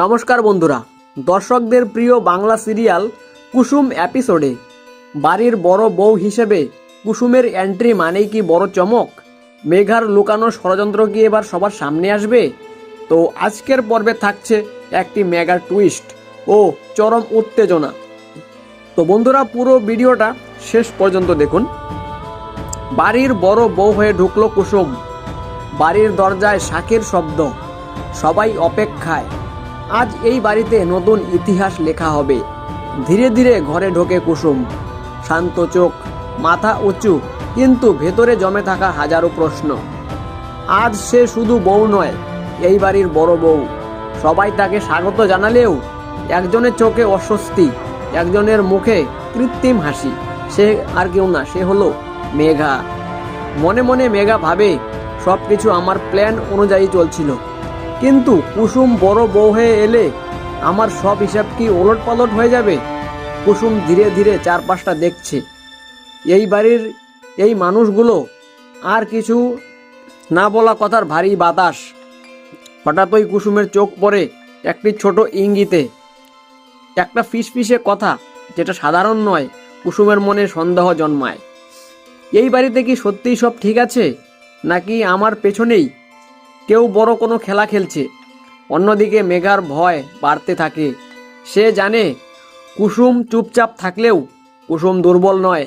নমস্কার বন্ধুরা, দর্শকদের প্রিয় বাংলা সিরিয়াল কুসুম এপিসোডে বাড়ির বড় বউ হিসেবে কুসুমের এন্ট্রি মানেই কি বড় চমক? মেঘার লুকানো ষড়যন্ত্র কি এবার সবার সামনে আসবে? তো আজকের পর্বে থাকছে একটি মেগা টুইস্ট ও চরম উত্তেজনা। তো বন্ধুরা, পুরো ভিডিওটা শেষ পর্যন্ত দেখুন। বাড়ির বড় বউ হয়ে ঢুকলো কুসুম। বাড়ির দরজায় শাকের শব্দ। সবাই অপেক্ষায়। আজ এই বাড়িতে নতুন ইতিহাস লেখা হবে। ধীরে ধীরে ঘরে ঢোকে কুসুম। শান্ত চোখ, মাথা উঁচু, কিন্তু ভেতরে জমে থাকা হাজারো প্রশ্ন। আজ সে শুধু বউ নয়, এই বাড়ির বড় বউ। সবাই তাকে স্বাগত জানালেও একজনের চোখে অস্বস্তি, একজনের মুখে কৃত্রিম হাসি। সে আর কেউ না, সে হলো মেঘা। মনে মনে মেঘা ভাবে সব কিছু আমার প্ল্যান অনুযায়ী চলছিল। কিন্তু কুসুম বড় বউ হয়ে এলে আমার সব হিসাব কি ওলট পালট হয়ে যাবে? কুসুম ধীরে ধীরে চারপাশটা দেখছে। এই বাড়ির এই মানুষগুলো আর কিছু না বলা কথার ভারী বাতাস। হঠাৎই কুসুমের চোখ পড়ে একটি ছোট ইঙ্গিতে। একটা ফিসফিসে কথা, যেটা সাধারণ নয়, কুসুমের মনে সন্দেহ জন্মায়। এই বাড়িতে কি সত্যিই সব ঠিক আছে? নাকি আমার পেছনেই কেউ বড় কোনো খেলা খেলছে। অন্যদিকে মেঘার ভয় বাড়তে থাকে। সে জানে কুসুম চুপচাপ থাকলেও কুসুম দুর্বল নয়।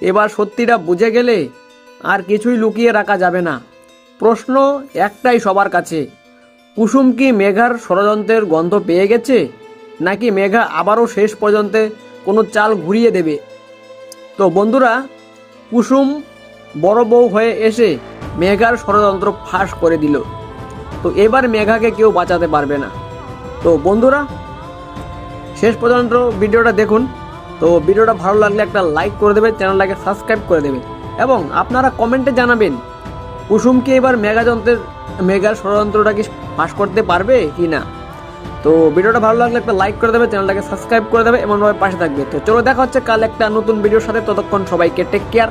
এবার সত্যিটা বুঝে গেলে আর কিছুই লুকিয়ে রাখা যাবে না। প্রশ্ন একটাই সবার কাছে, কুসুম কি মেঘার ষড়যন্ত্রের গন্ধ পেয়ে গেছে, নাকি মেঘা আবারও শেষ পর্যন্ত কোনো চাল ঘুরিয়ে দেবে? তো বন্ধুরা, কুসুম বড় বউ হয়ে এসে মেঘার ষড়যন্ত্র ফাঁস করে দিল। তো এবার মেঘাকে কেউ বাঁচাতে পারবে না। তো বন্ধুরা, শেষ পর্যন্ত ভিডিওটা দেখুন। তো ভিডিওটা ভালো লাগলে একটা লাইক করে দেবে, চ্যানেলটাকে সাবস্ক্রাইব করে দেবে। এবং আপনারা কমেন্টে জানাবেন কুসুমকে এবার মেঘাযন্ত্রের, মেঘার ষড়যন্ত্রটা কি ফাঁস করতে পারবে কি না? তো ভিডিওটা ভালো লাগলে একটা লাইক করে দেবে, চ্যানেলটাকে সাবস্ক্রাইব করে দেবে, এমনভাবে পাশে থাকবে। তো চলো দেখা হচ্ছে কাল একটা নতুন ভিডিওর সাথে। ততক্ষণ সবাইকে টেক কেয়ার